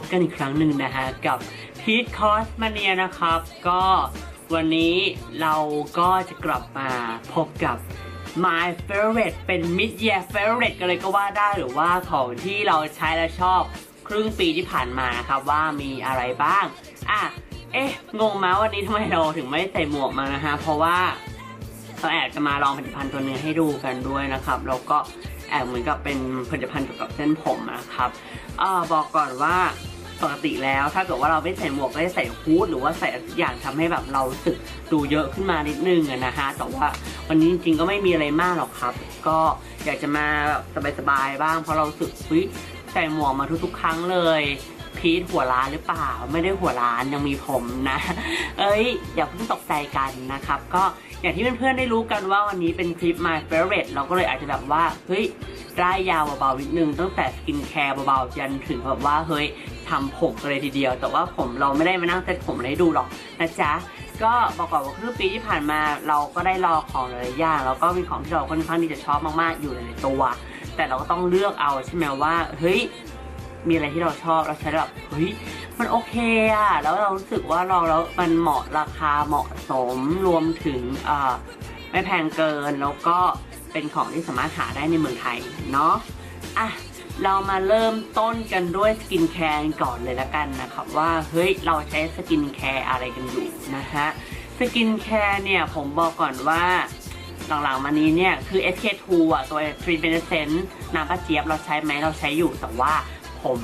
บกันอีกครั้งหนึ่งนะฮะกับพีทคอสมาเนียนะครับ ก็วันนี้เราก็จะกลับมาพบกับ My Favorite เป็น Mid Year Favorite กันเลยก็ว่าได้หรือว่าของที่เราใช้และชอบครึ่งปีที่ผ่านมาครับว่ามีอะไรบ้าง อะ เอ๊ะ งงมาวันนี้ทำไมเราถึงไม่ใส่หมวกมานะฮะ เพราะว่าเราแอบจะมาลองผลิตภัณฑ์ตัวนึงให้ดูกันด้วยนะครับ แล้วก็แอบเหมือนกับเป็นผลิตภัณฑ์เกี่ยวกับเส้นผมนะครับอ่าบอกก่อนว่า ปกติแล้ว ถ้าเกิดว่าเราไม่ใส่หมวกก็จะใส่ฮูดหรือว่าใส่อะไรสักอย่างทำให้แบบเราสึกดูเยอะขึ้นมานิดนึงนะฮะแต่ว่าวันนี้จริงๆก็ไม่มีอะไรมากหรอกครับ ก็อยากจะมาแบบสบายๆบ้างเพราะเราสึกเฮ้ยใส่หมวกมาทุกๆ ครั้งเลยพีทหัวล้านหรือเปล่าไม่ได้หัวล้านยังมีผมนะ เอ้ย อย่าเพิ่งตกใจกันนะครับ ก็อย่างที่เพื่อนๆได้รู้กันว่าวันนี้เป็นคลิป My Favorite เราก็เลยอาจจะแบบว่า เฮ้ยร่ายยาวเบาๆนิดนึงตั้งแต่สกินแคร์เบาๆยันถึงแบบว่าเฮ้ย ทำผมกันเลยทีเดียว แต่ว่าผมเราไม่ได้มานั่งเซ็ตผมให้ดูหรอกนะจ๊ะก็บอกก่อนว่าครึ่งปีที่ผ่านมาเราก็ได้รอของหลายอย่างแล้วก็มีของที่เราค่อนข้างที่จะชอบมากๆอยู่ในตัว แต่เราก็ต้องเลือกเอาใช่ไหมว่าเฮ้ยมีอะไรที่เราชอบเราใช้แล้วแบบเฮ้ยมันโอเคอะแล้วเรารู้สึกว่าเราแล้วมันเหมาะราคาเหมาะสมรวมถึงอ่าไม่แพงเกินแล้วก็เป็นของที่สามารถหาได้ในเมืองไทยเนาะอะ เรามาเริ่มต้นกันด้วยสกินแคร์ก่อนเลยละกันนะครับว่าเฮ้ยเราใช้สกินแคร์อะไรกันอยู่นะฮะสกินแคร์เนี่ยผมบอกก่อนว่าหลังๆมานี้เนี่ยคือ SK2 อะตัว t r e e b e n e s c e n น้ำกระเจี๊ยบเราใช้ไหมเราใช้อยู่แต่ว่าผม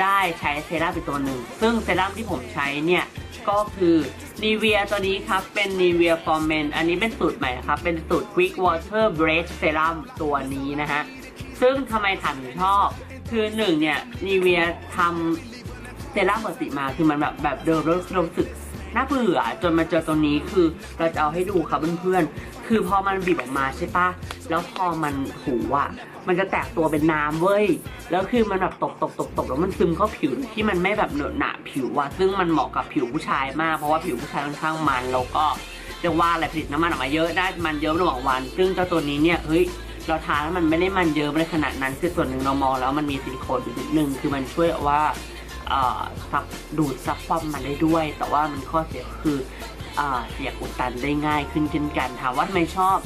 ได้ใช้เซรั่มเป็นตัวหนึ่ง ซึ่งเซรั่มที่ผมใช้เนี่ย ก็คือ Nivea ตัวนี้ครับ เป็น Nivea for Men อันนี้เป็นสูตรใหม่นะครับ เป็นสูตร Quick Water Break Serum ตัวนี้นะฮะ ซึ่งทำไมถามถึงชอบ คือหนึ่งเนี่ย Nivea ทำเซรั่มปกติมาคือมันแบบแบบเดิมแล้วเรารู้สึกน่าเบื่อจนมาเจอตัวนี้คือเราจะเอาให้ดูครับเพื่อนๆ คือพอมันบีบออกมาใช่ปะแล้วพอมันหูอะมันจะแตกตัวเป็นน้ำเว้ย แล้วคือมันแบบตกตกตกตกแล้วมันซึมเข้าผิวที่มันไม่แบบเหนอะหนะผิวอะซึ่งมันเหมาะกับผิวผู้ชายมากเพราะว่าผิวผู้ชายค่อนข้างมันแล้วก็เรียกว่าอะไรผลิตน้ำมันออกมาเยอะได้มันเยอะระหว่างวัน ซึ่งเจ้าตัวนี้เนี่ยเฮ้ย เราทาแล้วมันไม่ได้มันเยอะในขนาดนั้น คือส่วนหนึ่งเรามองแล้วมันมีซิลิโคนอยู่นิดนึงคือมันช่วยว่าซับดูดซับความมันได้ด้วย แต่ว่ามันข้อเสียคือเสียอุดตันได้ง่ายขึ้นเช่นกันถามว่าทำไมชอบ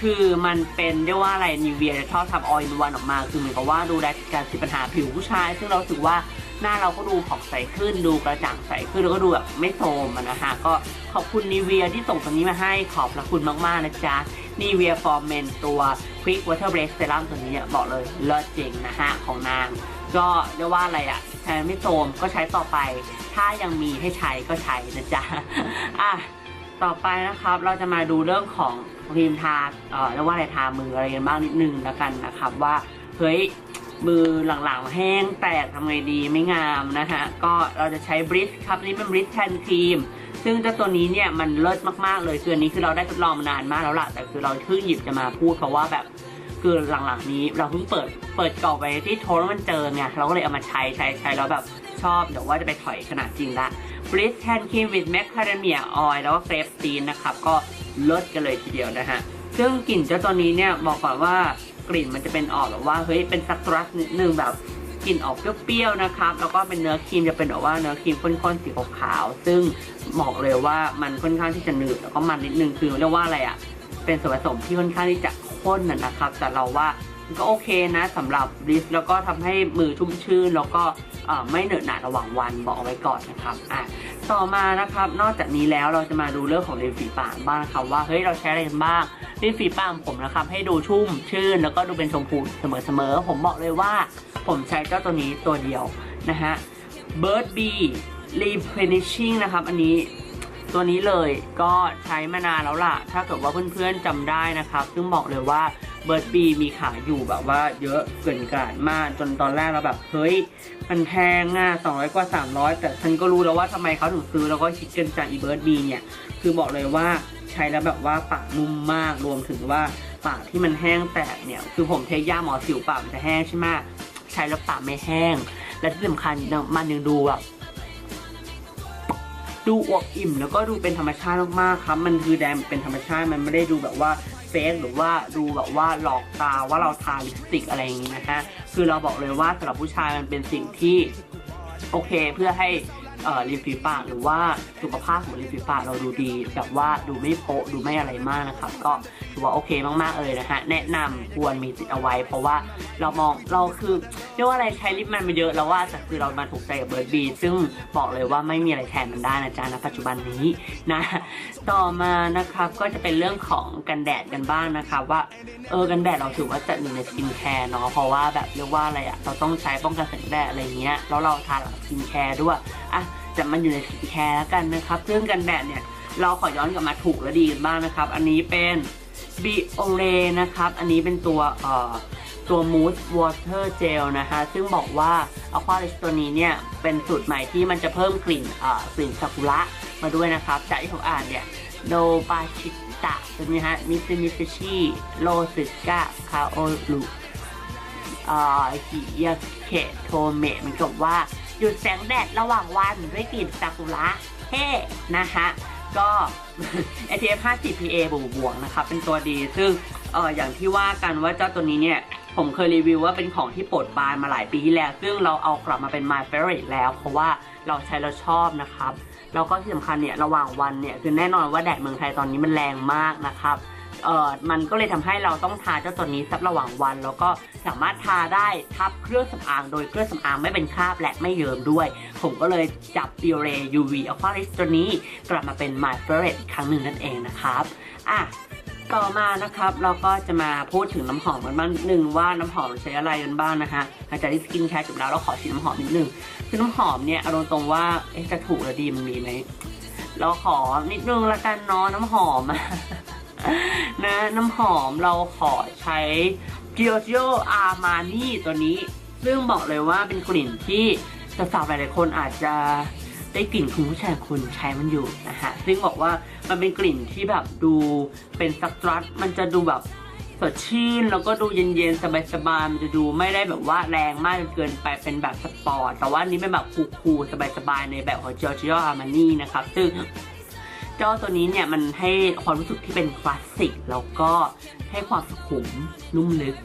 คือมันเป็นเรียกว่าอะไรนิเวียชอบทำออยล์วันออกมา คือเหมือนกับว่าดูแลการสิปัญหาผิวผู้ชาย ซึ่งเราถือว่าหน้าเราก็ดูผ่องใสขึ้นดูกระจ่างใสขึ้นแล้วก็ดูแบบไม่โทรมนะฮะก็ขอบคุณนิเวียที่ส่งตัวนี้มาให้ขอบพระคุณมากๆนะจ๊ะ นิเวียฟอร์เมนตัว Quick Water Break Serum ตัวนี้เนี่ยบอกเลยเลิศจริงนะฮะของนาง ก็เรียกว่าอะไรอะใช้ไม่โทมก็ใช้ต่อไป ถ้ายังมีให้ใช้ก็ใช้นะจ๊ะอะต่อไปนะครับเราจะมาดูเรื่องของครีมทาเอ่อเรียกว่าอะไรทามืออะไรกันบ้างนิดนึงแล้วกันนะครับว่าเฮ้ยมือหลังๆแห้งแตกทำไงดีไม่งามนะฮะก็เราจะใช้บริสครับนี่เป็นบริสแทนครีม ซึ่งเจ้าตัวนี้เนี่ยมันเลิศมากๆเลยคืออันนี้คือเราได้ทดลองมานานมากแล้วล่ะแต่คือเราเพิ่งหยิบจะมาพูดเพราะว่าแบบคือหลังๆนี้เราเพิ่งเปิดเปิดกล่องไปที่โทรแล้วมันเจอไงเราก็เลยเอามาใช้ใช้ใช้แล้วแบบชอบเดี๋ยวว่าจะไปถอยขนาดจริงละบริสแทนครีมวิดแมคคาเดเมียออยแล้วก็เกรปซีนนะครับก็เลิศกันเลยทีเดียวนะฮะซึ่งกลิ่นเจ้าตัวนี้เนี่ยบอกก่อนว่ากลิ่นมันจะเป็นออกแบบว่าเฮ้ยเป็นซัตรัสนิดนึงแบบ กลิ่นออกเปรี้ยวๆนะครับ แล้วก็เป็นเนื้อครีมจะเป็นแบบว่าเนื้อครีมข้นๆสีขาวๆซึ่งบอกเลยว่ามันค่อนข้างที่จะหนืดแล้วก็มันนิดนึงคือเรียกว่าอะไรอะ่ะ เป็นส่วนผสมที่ค่อนข้างที่จะข้นนะนะครับ แต่เราว่าก็โอเคนะสำหรับบริสแล้วก็ทำให้มือชุ่มชื่น แล้วก็ไม่เหนอะหนะระหว่างวันบอกเอาไว้ก่อนนะครับอะต่อมานะครับนอกจากนี้แล้วเราจะมาดูเรื่องของริมฝีปากบ้างนะครับว่าเฮ้ยเราใช้อะไรกันบ้างริมฝีปากผมนะครับให้ดูชุ่มชื่น แล้วก็ดูเป็นชมพูเสมอๆผมบอกเลยว่า ผมใช้เจ้าตัวนี้ตัวเดียวนะฮะ Bird B Replenishing นะครับ อันนี้ตัวนี้เลยก็ใช้มานานแล้วล่ะ ถ้าเกิดว่าเพื่อนๆจำได้นะครับ ซึ่งบอกเลยว่า Bird B มีขายอยู่แบบว่าเยอะเกินกาดมากจนตอนแรกเราแบบ เฮ้ย มันแพงอะ200 กว่า 300 แต่ฉันก็รู้แล้วว่าทำไมเขาถึงซื้อแล้วก็คิดกันจากอีเบิร์ดบีเนี่ย คือบอกเลยว่าใช้แล้วแบบว่าปากนุ่มมากรวมถึงว่าปากที่มันแห้งแตกเนี่ย คือผมเทยาหมอสิวปากมันจะแห้งใช่ไหม ช้แล้วปากไม่แห้ง และที่สำคัญมันยังดูแบบดูอวบอิ่มแล้วก็ดูเป็นธรรมชาติมากๆครับ มันคือแดงเป็นธรรมชาติมันไม่ได้ดูแบบว่าเฟซหรือว่าดูแบบว่าหลอกตาว่าเราทาลิปสติกอะไรอย่างนี้นะฮะคือเราบอกเลยว่าสำหรับผู้ชายมันเป็นสิ่งที่โอเคเพื่อให้ ริมฝีปากหรือว่าสุขภาพของริมฝีปากเราดูดี แบบว่าดูไม่โปะดูไม่อะไรมากนะครับ ก็ถือว่าโอเคมากๆเลยนะฮะแนะนำควรมีติดเอาไว้ เพราะว่าเรามองเราคือเรียกว่าอะไรใช้ลิปมันมาเยอะแล้วว่าแต่คือเรามาถูกใจกับเบิร์ดบีซึ่งบอกเลยว่าไม่มีอะไรแทนมันได้นะจ๊ะณปัจจุบันนี้นะต่อมานะครับก็จะเป็นเรื่องของกันแดดกันบ้างนะครับว่าเออกันแดดเราถือว่าจะหนึ่งในสกินแคร์เนาะเพราะว่าแบบเรียกว่าอะไรอะเราต้องใช้ป้องกันแสงแดดอะไรเงี้ยแล้วเราทาสกินแคร์ด้วย อะจะมันอยู่ในสกินแคร์แล้วกันนะครับ เรื่องกันแดดเนี่ย เราขอย้อนกลับมาถูกและดีกันบ้างนะครับ อันนี้เป็น b o r e นะครับ อันนี้เป็นตัวเอ่อตัว Mousse Water Gel นะคะซึ่งบอกว่า Aqua r i s ตัวนี้เนี่ย เป็นสูตรใหม่ที่มันจะเพิ่มกลิ่นเอ่อกลิ่นซากุระมาด้วยนะครับจากที่ผมอ่านเนี่ยโนบาชิตะใช่ไหมฮะมิซึมิซึชิโรสึกะคาโอรุอ่อฮิยาเคะโทเมะมันกับว่า หยุดแสงแดดระหว่างวันด้วยกลิ่นซากุระเฮ้นะคะก็ ATF 50 PA บวกบวกๆนะครับ เป็นตัวดี ซึ่งเอออย่างที่ว่ากันว่าเจ้าตัวนี้เนี่ย ผมเคยรีวิวว่าเป็นของที่ปรดปรานมาหลายปีที่แล้ว ซึ่งเราเอากลับมาเป็น my favorite แล้ว เพราะว่าเราใช้แล้วชอบนะครับ แล้วก็ที่สำคัญเนี่ย ระหว่างวันเนี่ย คือแน่นอนว่าแดดเมืองไทยตอนนี้มันแรงมากนะครับ เอ่อมันก็เลยทำให้เราต้องทาเจ้าตัวนี้ซับระหว่างวัน แล้วก็สามารถทาได้ทับเครื่องสำอางโดยเครื่องสำอางไม่เป็นคราบและไม่เยิ้มด้วย ผมก็เลยจับ Biore UV Aquaris ตัวนี้กลับมาเป็น my favorite อีกครั้งหนึ่งนั่นเองนะครับอะต่อมานะครับเราก็จะมาพูดถึงน้ำหอมกันบ้างนิดนึงว่าน้ำหอมใช้อะไรกันบ้างนะคะหลังจากที่สกินแคร์จบแล้วเราขอชิมน้ำหอมนิดนึงคือน้ำหอมเนี่ยเอาตรงว่าจะถูกหรือดีมันมีไหมเราขอนิดนึงละกันเนาะน้ำหอม นะน้ำหอมเราขอใช้ Giorgio Armani ตัวนี้ ซึ่งบอกเลยว่าเป็นกลิ่นที่สาวๆหลายๆคนอาจจะได้กลิ่นคุณผู้ชายคุณใช้มันอยู่นะฮะ ซึ่งบอกว่ามันเป็นกลิ่นที่แบบดูเป็นสตรัทมันจะดูแบบสดชื่นแล้วก็ดูเย็นๆ สบายๆ มันจะดูไม่ได้แบบว่าแรงมากจนเกินไปเป็นแบบสปอร์ต แต่ว่านี้เป็นแบบคูลๆ สบายๆ ในแบบของ Giorgio Armani นะครับ ซึ่ง จ้าตัวนี้เนี่ยมันให้ความรู้สึกที่เป็นคลาสสิกแล้วก็ให้ความสุขุมนุ่มลึก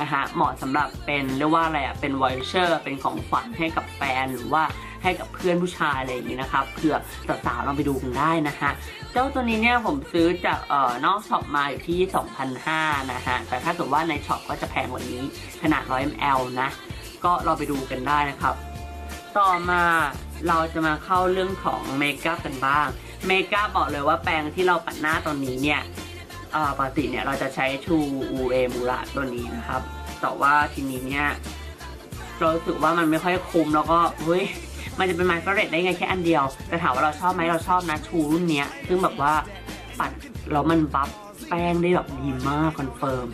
นะคะเหมาะสำหรับเป็นเรียกว่าอะไรอะเป็นวอยเชอร์เป็นของขวัญให้กับแฟนหรือว่าให้กับเพื่อนผู้ชายอะไรอย่างนี้นะครับเผื่อสาวๆลองไปดูกันได้นะคะเจ้าตัวนี้เนี่ยผมซื้อจากเอ่อนอกช็อปมาอยู่ที่ 2,500นะฮะแต่ถ้าเกิดว่าในช็อปก็จะแพงกว่านี้ขนาด 100 ml นะก็ลองไปดูกันได้นะครับ ต่อมา เราจะมาเข้าเรื่องของเมคอัพกันบ้าง เมคอัพบอกเลยว่าแปรงที่เราปัดหน้าตอนนี้เนี่ยปกติเนี่ยเราจะใช้ชูอูเอมูระตัวนี้นะครับ แต่ว่าทีนี้เนี่ยเรารู้สึกว่ามันไม่ค่อยคุ้มแล้วก็เฮ้ยมันจะเป็นไมโครเรตได้ไงแค่อันเดียว แต่ถามว่าเราชอบไหมเราชอบนะชูรุ่นเนี้ย ซึ่งแบบว่าปัดแล้วมันบัฟแป้งได้แบบดีมากคอนเฟิร์ม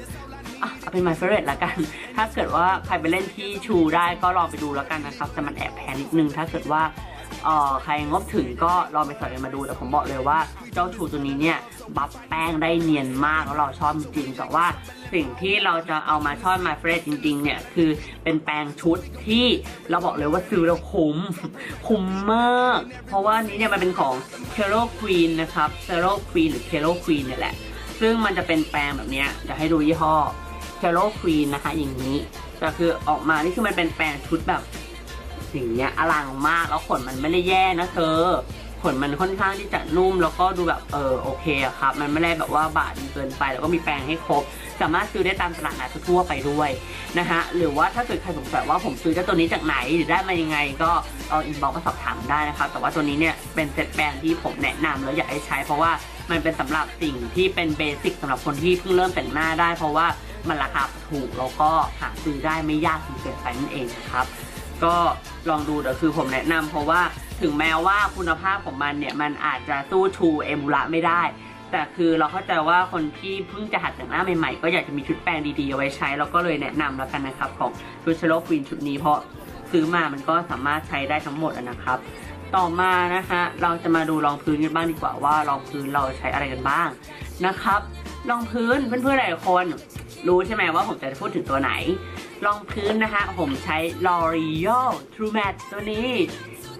อะเอาเป็น my favorite ละกัน ถ้าเกิดว่าใครไปเล่นที่ชูได้ก็ลองไปดูแล้วกันนะครับ แต่มันแอบแพงนิดนึง ถ้าเกิดว่าเออใครงบถึงก็ลองไปสอยกันมาดู แต่ผมบอกเลยว่าเจ้าชูตัวนี้เนี่ยบัฟแป้งได้เนียนมากแล้วเราชอบจริงแต่ว่าสิ่งที่เราจะเอามาชอบ my favorite จริง ๆ เนี่ย คือเป็นแปรงชุดที่เราบอกเลยว่าซื้อแล้วคุ้ม คุ้มมาก เพราะว่านี้เนี่ยมันเป็นของ c a r o Queen นะครับ c a r o Queen หรือ c a r o Queen เนี่ยแหละ ซึ่งมันจะเป็นแปรงแบบนี้จะให้ดูยี่ห้อ c a r o Queen นะคะ อย่างนี้แต่คือออกมานี่คือมันเป็นแปรงชุดแบบอย่งเงี้ยอลังมากแล้วขนมันไม่ได้แย่นะเธอขนมันค่อนข้างที่จะนุ่มแล้วก็ดูแบบเออโอเคครับ มันไม่ได้แบบว่าบาดเกินไป แล้วก็มีแปรงให้ครบ สามารถซื้อได้ตามตลาดนัดทั่วไปด้วยนะฮะหรือว่าถ้าเกิดใครสงสัยว่าผมซื้อเจ้าตัวนี้จากไหนหรือได้มายังไง ก็ลองอินบ็อกซ์มาสอบถามได้นะครับแต่ว่าตัวนี้เนี่ยเป็นเซตแปรงที่ผมแนะนำแล้วอยากให้ใช้ เพราะว่ามันเป็นสำหรับสิ่งที่เป็นเบสิกสำหรับคนที่เพิ่งเริ่มแต่งหน้าได้ เพราะว่า มันราคาถูกแล้วก็หาซื้อได้ไม่ยากจนเกินไปนั่นเองนะครับ ก็ลองดูเดี๋ยวคือผมแนะนำเพราะว่าถึงแม้ว่าคุณภาพของมันเนี่ยมันอาจจะสู้ชูเอมูระไม่ได้ แต่คือเราเข้าใจว่าคนที่เพิ่งจะหัดแต่งหน้าใหม่ๆ ก็อยากจะมีชุดแปรงดีๆเอาไว้ใช้เราก็เลยแนะนำแล้วกันนะครับของชุดเชลโลควีนชุดนี้เพราะซื้อมามันก็สามารถใช้ได้ทั้งหมดนะครับ ต่อมานะคะเราจะมาดูรองพื้นกันบ้างดีกว่าว่ารองพื้นเราใช้อะไรกันบ้างนะครับ รองพื้นเพื่อนๆหลายคนรู้ใช่ไหมว่าผมจะพูดถึงตัวไหน รองพื้นนะคะ ผมใช้ L'Oreal True Matte ตัวนี้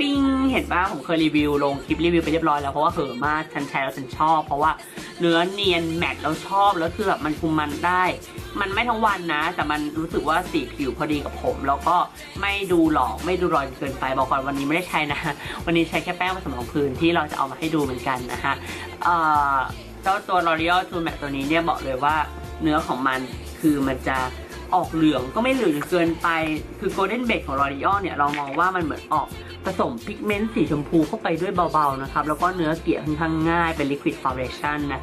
ปิ้งเห็นป่ะผมเคยรีวิวลงคลิปรีวิวไปเรียบร้อยแล้วเพราะว่าเหอมากฉันใช้แล้วฉันชอบ เพราะว่าเนื้อเนียนแมตต์แล้วชอบแล้วคือแบบมันคุมมันได้ มันไม่ทั้งวันนะ แต่มันรู้สึกว่าสีผิวพอดีกับผม แล้วก็ไม่ดูหลอกไม่ดูรอยเกินไปบอกก่อนวันนี้ไม่ได้ใช้นะ วันนี้ใช้แค่แป้งผสมรองพื้นที่เราจะเอามาให้ดูเหมือนกันนะคะเอ่อเจ้าตัว L'Oreal True Matte ตัวนี้เนี่ยบอกเลยว่าเนื้อของมันคือมันจะ ออกเหลืองก็ไม่เหลืองเกินไป คือ Golden b a k e ของ L'Oreal เนี่ยเรามองว่ามันเหมือนออกผสมพิกเมนต์สีชมพูเข้าไปด้วยเบาๆนะครับ แล้วก็เนื้อเกลี่ยค่อนข้างง่ายเป็นลิควิดฟาวเดชั่นนะ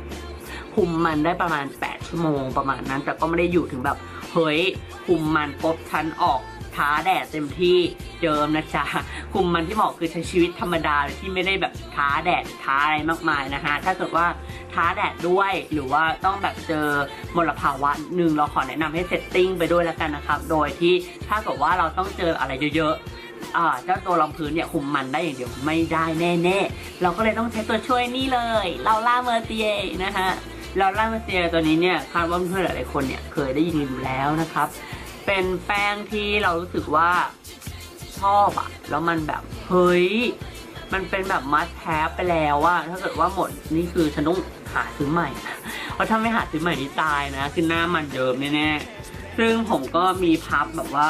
คุมมันได้ประมาณ 8 ชั่วโมงประมาณนั้น แต่ก็ไม่ได้อยู่ถึงแบบ เฮ้ยคุมมันปบชันออก ท้าแดดเต็มที่เจิมนะจ๊ะคุมมันที่เหมาะคือใช้ชีวิตธรรมดาที่ไม่ได้แบบท้าแดดท้าอะไรมากมายนะฮะถ้าเกิดว่าท้าแดดด้วยหรือว่าต้องแบบเจอมลภาวะหนึ่งเราขอแนะนำให้เซตติ้งไปด้วยแล้วกันนะครับ โดยที่ถ้าเกิดว่าเราต้องเจออะไรเยอะๆเจ้าตัวรองพื้นเนี่ยคุมมันได้อย่างเดียวไม่ได้แน่ๆ เราก็เลยต้องใช้ตัวช่วยนี่เลยเราล่าเมอร์เตียนะฮะเราล่ามาเซียตัวนี้เนี่ยคาดว่าเพื่อนหลายๆคนเนี่ยเคยได้ยินอยู่แล้วนะครับ เป็นแป้งที่เรารู้สึกว่าชอบอะแล้วมันแบบเฮ้ยมันเป็นแบบมัดแทบไปแล้วว่าถ้าเกิดว่าหมดนี่คือฉันต้องหาซื้อใหม่ เพราะถ้าไม่หาซื้อใหม่นี่ตายนะคือหน้ามันเยิมแน่ๆซึ่งผมก็มีพับแบบว่า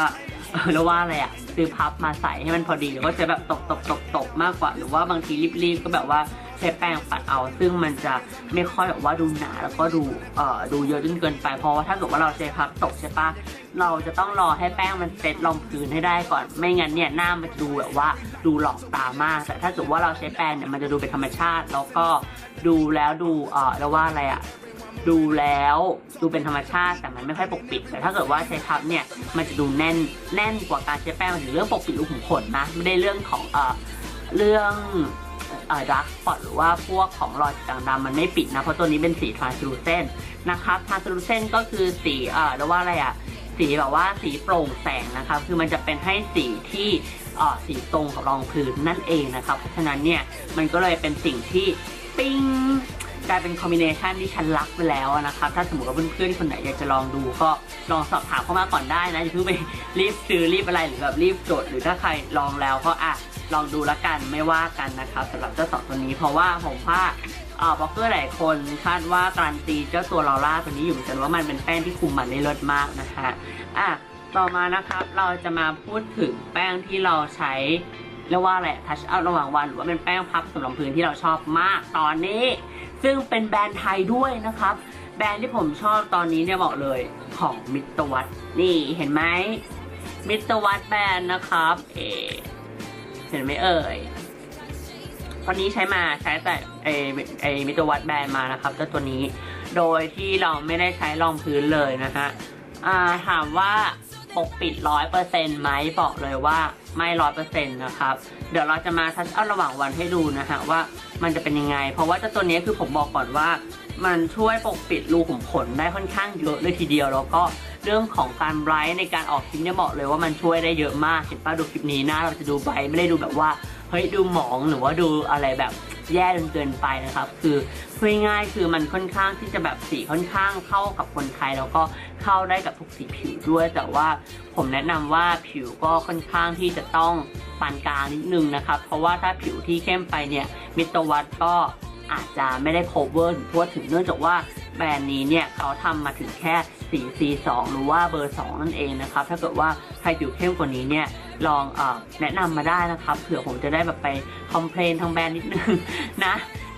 แล้วว่าอะไรอะซื้อพับมาใส่ให้มันพอดีแล้วก็จะแบบตบตบตบตบมากกว่า หรือว่าบางทีรีบๆก็แบบว่า ใช้แป้งปัดเอา ซึ่งมันจะไม่ค่อยแบบว่าดูหนาแล้วก็ดูเอ่อดูเยอะจนเกินไปเพราะว่าถ้าเกิดว่าเราใช้พับตกใช่ปะเราจะต้องรอให้แป้งมันเซตรองพื้นให้ได้ก่อนไม่งั้นเนี่ยหน้ามันจะดูแบบว่าดูหลอกตามาก แต่ถ้าเกิดว่าเราใช้แป้งเนี่ยมันจะดูเป็นธรรมชาติ แล้วก็ดูแล้วดูเอ่อแล้วว่าอะไรอะดูแล้วดูเป็นธรรมชาติแต่มันไม่ค่อยปกปิด แต่ถ้าเกิดว่าใช้พับเนี่ยมันจะดูแน่นแน่นกว่าการใช้แป้งมันถึงเรื่องปกปิดรูขุมขนนะไม่ได้เรื่องของเอ่อเรื่อง ดักสปอตหรือว่าพวกของรอยด่างดำมันไม่ปิดนะ เพราะตัวนี้เป็นสี translucent นะครับ translucent ก็คือสีเอ่อเรียกว่าอะไรอะสีแบบว่าสีโปร่งแสงนะครับ คือมันจะเป็นให้สีที่เอ่อสีตรงกับรองพื้นนั่นเองนะครับ เพราะฉะนั้นเนี่ยมันก็เลยเป็นสิ่งที่ปิ้งกลายเป็นคอมบิเนชันที่ฉันรักไปแล้วนะครับ ถ้าสมมติว่าเพื่อนๆคนไหนอยากจะลองดูก็ลองสอบถามเข้ามาก่อนได้นะอย่าเพิ่งไปรีบซื้อรีบอะไรหรือแบบรีบจดหรือถ้าใครลองแล้วก็อะ ลองดูละกันไม่ว่ากันนะครับสำหรับเจ้าสองตัวนี้เพราะว่าผมว่าอ่าบล็อกเกอร์หลายคนคาดว่าการันตีเจ้าตัวลอร่าตัวนี้อยู่เหมือนกันว่ามันเป็นแป้งที่คุมมันได้เลิศมากนะคะอะต่อมานะครับเราจะมาพูดถึงแป้งที่เราใช้เรียกว่าอะไรทัชเอาระหว่างวันหรือว่าเป็นแป้งพับสำหรับพื้นที่เราชอบมากตอนนี้ ซึ่งเป็นแบรนด์ไทยด้วยนะครับ แบรนด์ที่ผมชอบตอนนี้เนี่ยบอกเลยของมิตรวัตนี่เห็นไหมมิตรวัตแบรนด์นะครับ เอ เห็นไหมเอ่ยตอนนี้ใช้มาใช้แต่เอเอมิตรวัตแบรนด์มานะครับเจ้าตัวนี้ โดยที่เราไม่ได้ใช้รองพื้นเลยนะฮะอ่าถามว่าปกปิดร้อยเปอร์เซ็นต์ไหมบอกเลยว่าไม่ร้อยเปอร์เซ็นต์นะครับ เดี๋ยวเราจะมาทัชเอาระหว่างวันให้ดูนะฮะว่ามันจะเป็นยังไง เพราะว่าเจ้าตัวนี้คือผมบอกก่อนว่า มันช่วยปกปิดรูขุมขนได้ค่อนข้างเยอะเลยทีเดียวแล้วก็ เรื่องของการไบรท์ในการออกคลิปเนี่ยบอกเลยว่ามันช่วยได้เยอะมากเห็นป่ะดูคลิปนี้หน้าเราจะดูไบรท์ไม่ได้ดูแบบว่าเฮ้ยดูหมองหรือว่าดูอะไรแบบแย่จนเกินไปนะครับ คือง่ายๆคือมันค่อนข้างที่จะแบบสีค่อนข้างเข้ากับคนไทย แล้วก็เข้าได้กับทุกสีผิวด้วย แต่ว่าผมแนะนำว่าผิวก็ค่อนข้างที่จะต้องปานกลางนิดนึงนะครับ เพราะว่าถ้าผิวที่เข้มไปเนี่ยมิตรวัตก็อาจจะไม่ได้ cover ถึงทั่วถึงเนื่องจากว่าแบรนด์นี้เนี่ยเขาทำมาถึงแค่ สี C2 หรือว่าเบอร์ 2 นั่นเองนะครับ ถ้าเกิดว่าใครผิวเข้มกว่านี้เนี่ยลองอแนะนำมาได้นะครับ เผื่อผมจะได้แบบไปคอมเพลนทางแบรนด์นิดนึงนะ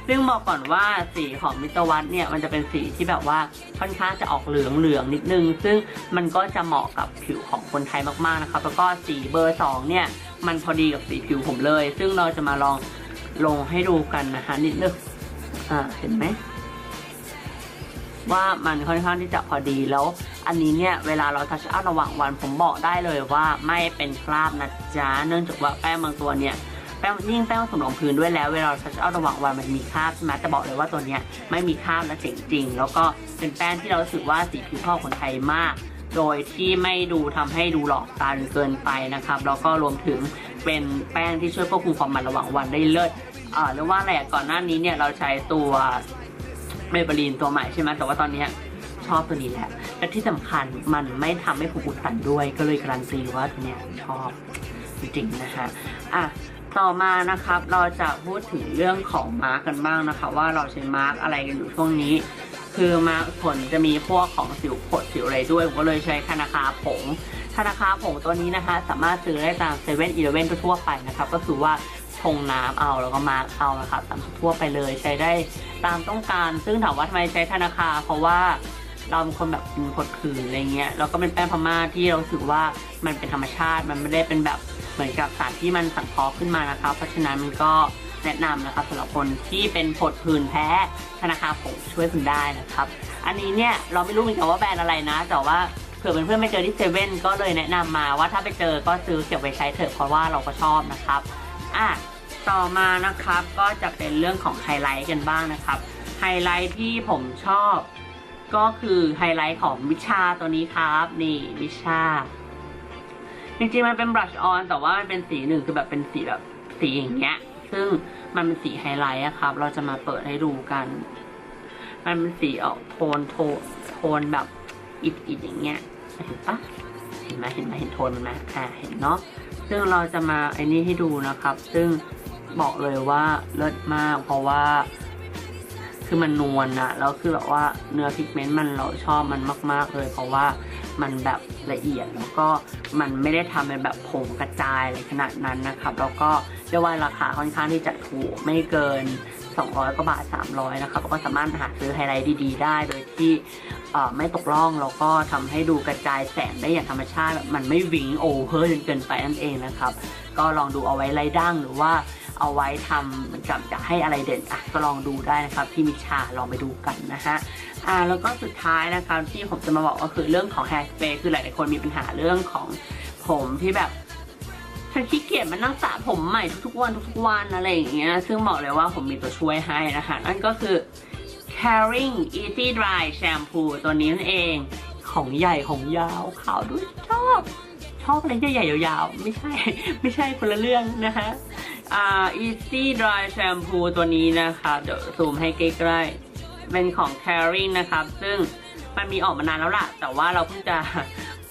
ซึ่งบอกก่อนว่าสีของมิตรวัตเนี่ยมันจะเป็นสีที่แบบว่าค่อนข้างจะออกเหลืองเหลืองๆนิดนึง ซึ่งมันก็จะเหมาะกับผิวของคนไทยมากๆนะครับ แล้วก็สีเบอร์สองเนี่ยมันพอดีกับสีผิวผมเลย ซึ่งเราจะมาลองลงให้ดูกันนะคะนิดนึงอ่าเห็นไหม ว่ามันค่อนข้างที่จะพอดีแล้ว อันนี้เนี่ยเวลาเราทัชอัพระหว่างวันผมบอกได้เลยว่าไม่เป็นคราบนะจ๊ะเนื่องจากว่าแป้งบางตัวเนี่ยแป้งยิ่งแป้งสมรองพื้นด้วยแล้วเวลาเราทัชอัพระหว่างวันมันมีคราบใช่ไหมแต่บอกเลยว่าตัวเนี้ยไม่มีคราบและเจ๋งจริง แล้วก็เป็นแป้งที่เราสึกว่าสีผิวพ่อคนไทยมาก โดยที่ไม่ดูทำให้ดูหลอกตาจนเกินไปนะครับแล้วก็รวมถึงเป็นแป้งที่ช่วยควบคุมความมันระหว่างวันได้เลิศอ่าหรือว่าอะไรอะก่อนหน้านี้เนี่ยเราใช้ตัว เมเบลีนตัวใหม่ใช่ไหมแต่ว่าตอนนี้ชอบตัวนี้แหละ และที่สำคัญมันไม่ทำให้ผมอุดตันด้วย ก็เลยการันตีว่าตัวเนี้ยชอบจริงๆนะฮะอะต่อมานะครับเราจะพูดถึงเรื่องของมาร์กกันบ้างนะคะ ว่าเราใช้มาร์กอะไรกันอยู่ช่วงนี้ คือมาร์กผลจะมีพวกของสิวผดสิวอะไรด้วยผมก็เลยใช้ธนาคาผงธนาคาผงตัวนี้นะคะ สามารถซื้อได้ตามเซเว่นอีเลฟเว่นทั่วๆไปนะครับก็คือว่า ชงน้ำเอาแล้วก็มาร์กเอานะครับตามทั่วไปเลยใช้ได้ตามต้องการ ซึ่งถามว่าทำไมใช้ธนาคารเพราะว่าเราเป็นคนแบบผดผื่นอะไรเงี้ยแล้วก็เป็นแป้งพม่าที่เราสึกว่ามันเป็นธรรมชาติ มันไม่ได้เป็นแบบเหมือนกับสารที่มันสังเคราะห์ขึ้นมานะครับเพราะฉะนั้นมันก็แนะนำนะครับสำหรับคนที่เป็นผดผื่นแพ้ธนาคารผงช่วยคุณได้นะครับ อันนี้เนี่ยเราไม่รู้เหมือนกันว่าแบรนด์อะไรนะ แต่ว่าเผื่อเพื่อนๆไปเจอที่เซเว่นก็เลยแนะนำมาว่าถ้าไปเจอก็ซื้อเก็บไว้ใช้เถอะเพราะว่าเราก็ชอบนะครับอะ ต่อมานะครับก็จะเป็นเรื่องของไฮไลท์กันบ้างนะครับ ไฮไลท์ที่ผมชอบ ก็คือไฮไลท์ของวิชาตัวนี้ครับ นี่วิชา จริงๆมันเป็นบลัชออนแต่ว่ามันเป็นสีหนึ่งคือแบบเป็นสีแบบสีอย่างเงี้ย ซึ่งมันเป็นสีไฮไลท์อะครับ เราจะมาเปิดให้ดูกัน มันเป็นสีออกโทนโทนโทนแบบอิดๆอย่างเงี้ยเห็นปะเห็นไหมเห็นไหมเห็นโทนมันไหมอ่าเห็นเนาะซึ่งเราจะมาไอ้นี่ให้ดูนะครับ ซึ่ง บอกเลยว่าเลิศมาก เพราะว่า คือมันนวลนะแล้วคือแบบว่าเนื้อพิกเมนต์มันเราชอบมันมาก ๆ เลย เพราะว่ามันแบบละเอียดแล้วก็มันไม่ได้ทำเป็นแบบผงกระจายอะไรขนาดนั้นนะครับแล้วก็เรียกว่าราคาค่อนข้างที่จะถูกไม่เกิน 200กว่าบาท 300 นะครับก็สามารถหาซื้อไฮไลท์ดีๆ ได้โดยที่ไม่ตกร่องแล้วก็ทำให้ดูกระจายแสงได้อย่างธรรมชาติแบบมันไม่วิงโอเวอร์จนเกินไปนั่นเองนะครับ ก็ลองดูเอาไว้ไล่ดั้งหรือว่า เอาไว้ทำเหมือนกับจะให้อะไรเด่นอะก็ลองดูได้นะครับที่มิชาลองไปดูกันนะฮะอ่าแล้วก็สุดท้ายนะครับที่ผมจะมาบอกก็คือเรื่องของแฮร์สเปรย์คือหลายๆคนมีปัญหาเรื่องของผมที่แบบฉันขี้เกียจมานั่งสระผมใหม่ทุกๆวันทุกๆวันอะไรอย่างเงี้ยซึ่งบอกเลยว่าผมมีตัวช่วยให้นะคะนั่นก็คือ Caring Easy Dry Shampoo ตัวนี้นั่นเองของใหญ่ของยาวขาวด้วยชอบ ชอบอะไรใหญ่ๆยาวๆไม่ใช่ ไม่ใช่คนละเรื่องนะคะ อ่า Easy Dry Shampoo ตัวนี้นะคะเดี๋ยวซูมให้ใกล้ๆเป็นของ c a r i n นะครับ ซึ่งมันมีออกมานานแล้วล่ะ แต่ว่าเราเพิ่งจะ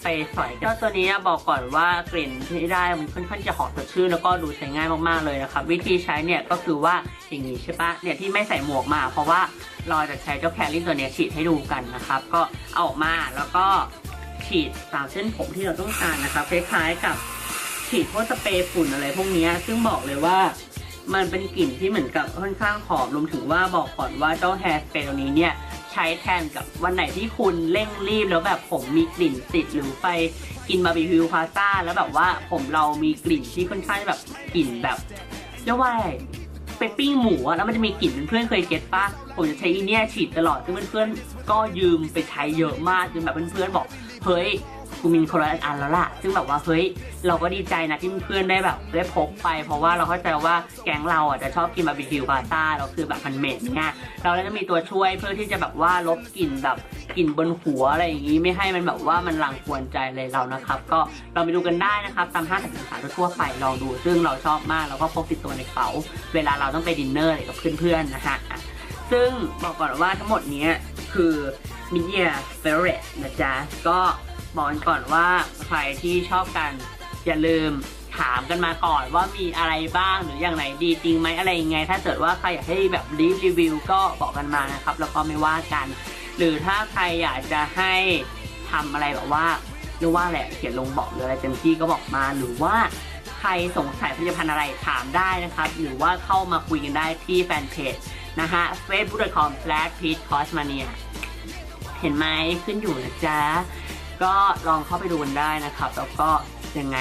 ไปสอยกันเจ้าตัวนี้บอกก่อนว่ากลิ่นที่ได้มันค่อนข้างจะหอมสดชื่นแล้วก็ดูใช้ง่ายมากๆเลยนะครับ วิธีใช้เนี่ยก็คือว่าอย่างนี้ใช่ปะเนี่ยที่ไม่ใส่หมวกมา เพราะว่าเราจะใช้เจ้าแคลรี่ตัวนี้ฉีดให้ดูกันนะครับ ก็เอาออกมาแล้วก็ฉีดตามเส้นผมที่เราต้องการนะครับคล้ายๆกับ ฉีดพวกสเปรย์ฝุ่นอะไรพวกนี้ซึ่งบอกเลยว่ามันเป็นกลิ่นที่เหมือนกับค่อนข้างหอมรวมถึงว่าบอกก่อนว่าเจ้าแฮร์สเปรย์ตัวนี้เนี่ยใช้แทนกับวันไหนที่คุณเร่งรีบแล้วแบบผมมีกลิ่นติดหรือไปกินบาร์บีคิวพาสต้าแล้วแบบว่าผมเรามีกลิ่นที่ค่อนข้างแบบกลิ่นแบบเรียกว่าไปปิ้งหมูแล้วมันจะมีกลิ่นเพื่อนเคยเก็ตปะผมจะใช้อีเนี่ยฉีดตลอดซึ่งเพื่อนๆก็ยืมไปใช้เยอะมากจนแบบเพื่อนๆบอกเฮ้ย กูมีคนละอันแล้วล่ะ ซึ่งแบบว่าเฮ้ยเราก็ดีใจนะที่เพื่อนได้แบบได้พกไป เพราะว่าเราเข้าใจว่าแก๊งเราอะจะชอบกินบาร์บีคิวพาสต้าเราคือแบบมันเหม็นไงเราเลยจะมีตัวช่วยเพื่อที่จะแบบว่าลบกลิ่นแบบกลิ่นบนหัวอะไรอย่างนี้ไม่ให้มันแบบว่ามันรังควรใจเลยเรานะครับ ก็เราไปดูกันได้นะครับตามห้างสรรพสินค้าทั่วไปลองดู ซึ่งเราชอบมากแล้วก็พกติดตัวในกระเป๋า เวลาเราต้องไปดินเนอร์อะไรกับเพื่อนๆนะฮะซึ่งบอกก่อนว่าทั้งหมดนี้คือมิเดียเฟเรตนะจ๊ะก็ บอกกันก่อนว่าใครที่ชอบกันอย่าลืมถามกันมาก่อนว่ามีอะไรบ้างหรืออย่างไหนดีจริงไหมอะไรยังไง ถ้าเกิดว่าใครอยากให้แบบรีรีวิวก็บอกกันมานะครับ แล้วก็ไม่ว่ากัน หรือถ้าใครอยากจะให้ทำอะไรแบบว่าเรียกว่าแหละเขียนลงบอกเลยอะไรเต็มที่ก็บอกมาหรือว่าใครสงสัยผลิตภัณฑ์อะไรถามได้นะครับ หรือว่าเข้ามาคุยกันได้ที่แฟนเพจนะฮะ facebook.com/peachcosmania เห็นไหมขึ้นอยู่นะจ๊ะ ก็ลองเข้าไปดูกันได้นะครับ แล้วก็ยังไง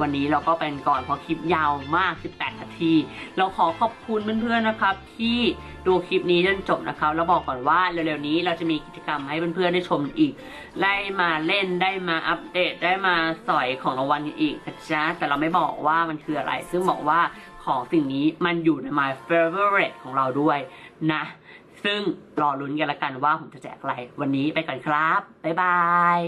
วันนี้เราก็เป็นก่อนเพราะคลิปยาวมาก 18 นาที เราขอขอบคุณเพื่อนๆนะครับ ที่ดูคลิปนี้จนจบนะครับ แล้วบอกก่อนว่าเร็วๆนี้เราจะมีกิจกรรมให้เพื่อนๆได้ชมอีก ได้มาเล่นได้มาอัปเดตได้มาสอยของรางวัลอีกนะจ๊ะแต่เราไม่บอกว่ามันคืออะไร ซึ่งบอกว่าของสิ่งนี้มันอยู่ใน my favorite ของเราด้วยนะ ซึ่งรอลุ้นกันละกันว่าผมจะแจกอะไร วันนี้ไปก่อนครับ บ๊ายบาย